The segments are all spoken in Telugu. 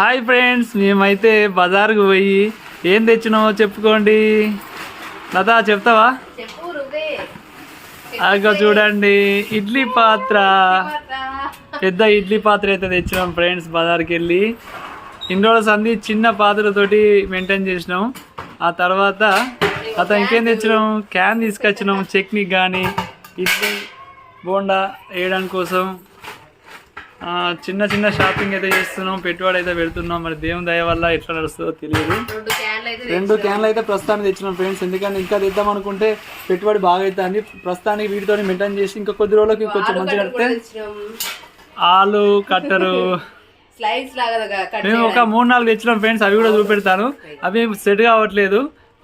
హాయ్ ఫ్రెండ్స్ మేమైతే బజార్కు పోయి ఏం తెచ్చినామో చెప్పుకోండి. లతా చెప్తావా? అగో చూడండి ఇడ్లీ పాత్ర. పెద్ద ఇడ్లీ పాత్ర అయితే తెచ్చినాం ఫ్రెండ్స్ బజార్కి వెళ్ళి ఇన్ని రోజుల సంది చిన్న పాత్రతోటి మెయింటైన్ చేసినాం. ఆ తర్వాత అతను ఇంకేం తెచ్చినాం? క్యాన్ తీసుకొచ్చినాం చట్నీ కానీ ఇడ్లీ బోండా వేయడానికి కోసం. చిన్న చిన్న షాపింగ్ అయితే చేస్తున్నాం పెట్టుబడి అయితే పెడుతున్నాం. మరి దేవుని దయ వల్ల ఎట్లా నడుస్తుందో తెలియదు. రెండు క్యాన్లు అయితే ప్రస్తుతానికి తెచ్చినాం ఫ్రెండ్స్. ఎందుకంటే ఇంకా తెద్దాం అనుకుంటే పెట్టుబడి బాగా అవుతుంది. ప్రస్తుతానికి వీటితో మెయింటైన్ చేసి ఇంకా కొద్ది రోజులకి కొంచెం మంచిగా తెచ్చినాం. ఆలు కట్టరు మేము ఒక మూడు నాలుగు తెచ్చినాం ఫ్రెండ్స్. అవి కూడా చూపెడతాను. అవి సెట్ కావట్లేదు.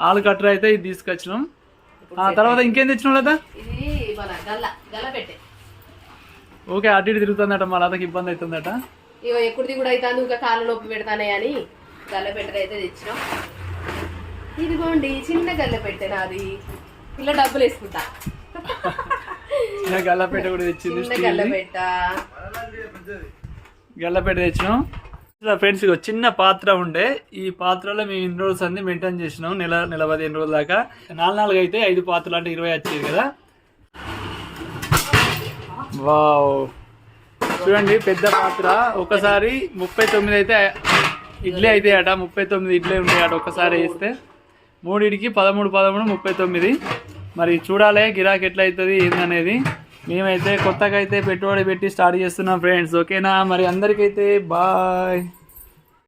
ఆలు కట్టర్ అయితే ఇది తీసుకొచ్చినాం. ఆ తర్వాత ఇంకేం తెచ్చినాం లేదా ఇది మన గల్ల గల్ల పెట్టే ఓకే అటు ఇటు తిరుగుతుందట మా లతకి ఇబ్బంది అవుతుందట. ఇగో ఎక్కడిది కూడా అయితే ఇంకా కాళ్ళు నొప్పి పెడతానే అని గల్ల పెట్టె అయితే తెచ్చినాం. ఇదిగోండి చిన్న గల్ల పెట్టె నాది. ఇలా డబ్బులు వేసుకుంటా. చిన్న గల్లపేట కూడా తెచ్చింది చిన్న గల్ల పెట్ట. గల్లపేట తెచ్చినాం. ఫ్రెండ్స్ ఇగో చిన్న పాత్ర ఉండే. ఈ పాత్రలో మేము ఇన్ని రోజులు అన్ని మెయింటైన్ చేసినాం నెల నెల పదిహేను రోజుల దాకా. నాలుగు నాలుగు అయితే ఐదు పాత్రలు అంటే ఇరవై వచ్చేది కదా. వావ్. చూడండి పెద్ద పాత్ర. ఒకసారి ముప్పై తొమ్మిది అయితే ఇడ్లీ అయితే అట ముప్పై తొమ్మిది ఇడ్లీ ఉంటాయి ఒకసారి వేస్తే. మూడిటికి పదమూడు పదమూడు ముప్పై తొమ్మిది. మరి చూడాలి గిరాకీ ఎట్లయితుంది అవుతుంది ఏందనేది. మేమైతే కొత్తగా అయితే పెట్టుబడి పెట్టి స్టార్ట్ చేస్తున్నాం ఫ్రెండ్స్. ఓకేనా? మరి అందరికైతే బాయ్.